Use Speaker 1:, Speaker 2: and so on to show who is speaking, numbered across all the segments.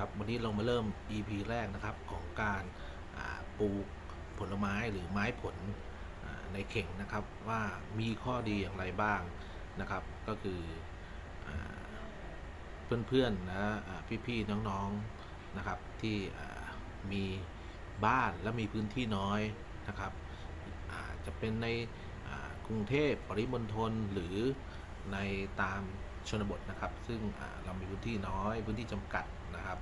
Speaker 1: ครับวันนี้เรามาเริ่ม EP แรกนะครับของการปลูกผลไม้หรือไม้ผลในเข่งนะครับว่ามีข้อดีอย่างไรบ้างนะครับ ก็คืออเพื่อนๆนะพี่ๆน้องๆนะครับที่มีบ้านและมีพื้นที่น้อยนะครับจะเป็นในกรุงเทพปริมณฑลหรือในตาม ชนบทนะครับ ซึ่งเรามีพื้นที่น้อยพื้นที่จำกัดนะครับ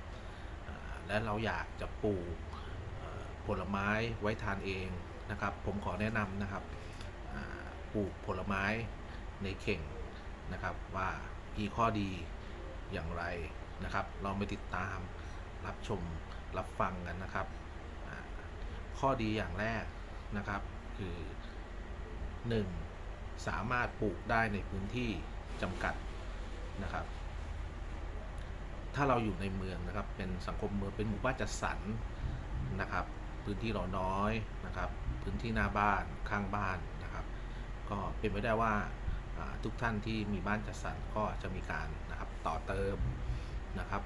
Speaker 1: และเราอยากจะปลูกผลไม้ไว้ทานเองนะครับ ผมขอแนะนำนะครับปลูกผลไม้ในเข่งนะครับ ว่ามีข้อดีอย่างไรนะครับ เราไปติดตามรับชมรับฟังกันนะครับ ข้อดีอย่างแรกนะครับ คือ 1. สามารถปลูกได้ในพื้นที่จำกัด ถ้าเราอยู่ในเมืองนะครับ เป็นสังคมเมืองเป็นหมู่บ้านจัดสรรนะครับ พื้นที่เราน้อยนะครับ พื้นที่หน้าบ้านข้างบ้านนะครับ ก็เป็นไปได้ว่าทุกท่านที่มีบ้านจัดสรรก็จะมีการนะครับต่อเติมนะครับ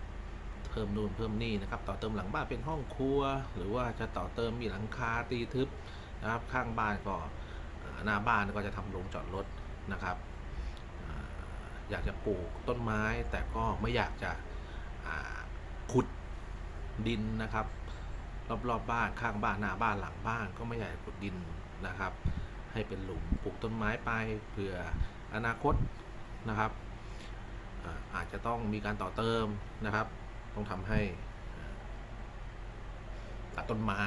Speaker 1: เพิ่มนู่นเพิ่มนี่นะครับ ต่อเติมหลังบ้านเป็นห้องครัว หรือว่าจะต่อเติมมีหลังคาตีทึบนะครับ ข้างบ้านก็หน้าบ้านก็จะทำโรงจอดรถนะครับอยากจะปลูกต้นไม้แต่ก็ไม่อยากจะ ขุดดินนะครับ รอบๆบบ้านข้างบ้านหน้าบ้านหลังบ้านก็ไม่อยากขุดดินนะครับ ให้เป็นหลุมปลูกต้นไม้ไปเผื่ออนาคตนะครับอาจจะต้องมีการต่อเติมนะครับ ต้องทำให้ตัดต้นไม้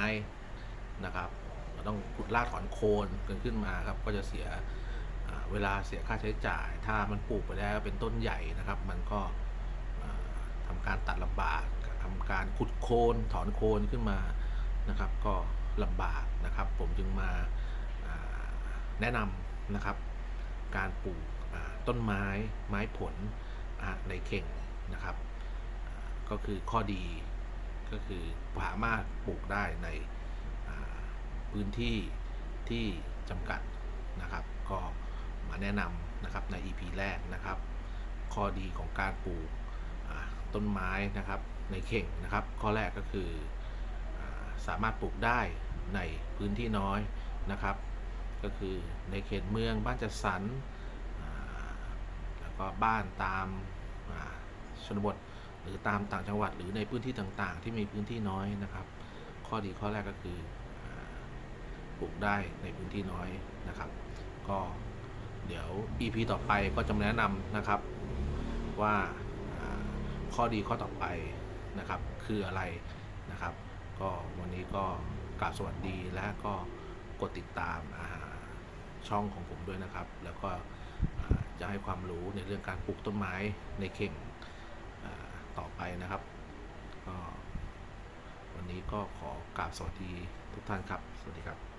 Speaker 1: นะครับต้องขุดรากถอนโคนกันขึ้นมาครับ ก็จะเสียเวลาเสียค่าใช้จ่าย ถ้ามันปลูกไปแล้วเป็นต้นใหญ่นะครับ มันก็ ทำการตัดลำบากทำการขุดโคนถอนโคนขึ้นมานะครับ ก็ลำบากนะครับ ผมจึงมาแนะนำนะครับ การปลูกต้นไม้ไม้ผลในเข่งนะครับ ก็คือข้อดีก็คือสามารถปลูกได้ในพื้นที่ที่จำกัดนะครับ ก็มาแนะนำนะครับใน EP แรกนะครับ ข้อดีของการปลูก ต้นไม้นะครับในเข่งนะครับ ข้อแรกก็คือสามารถปลูกได้ในพื้นที่น้อยนะครับ ก็คือในเขตเมืองบ้านจัดสรรแล้วก็บ้านตามชนบทหรือตามต่างจังหวัดหรือในพื้นที่ต่างๆ ที่มีพื้นที่น้อยนะครับ ข้อดีข้อแรกก็คืออปลูกได้ในพื้นที่น้อยนะครับ ก็เดี๋ยว EP ต่อไปก็จะมาแนะนำนะครับว่า ข้อดีข้อต่อไปนะครับ คืออะไรนะครับ ก็วันนี้ก็กราบสวัสดีและก็กดติดตามช่องของผมด้วยนะครับ แล้วก็จะให้ความรู้ในเรื่องการปลูกต้นไม้ในเข่งต่อไปนะครับก็วันนี้ก็ขอกราบสวัสดีทุกท่านครับ สวัสดีครับ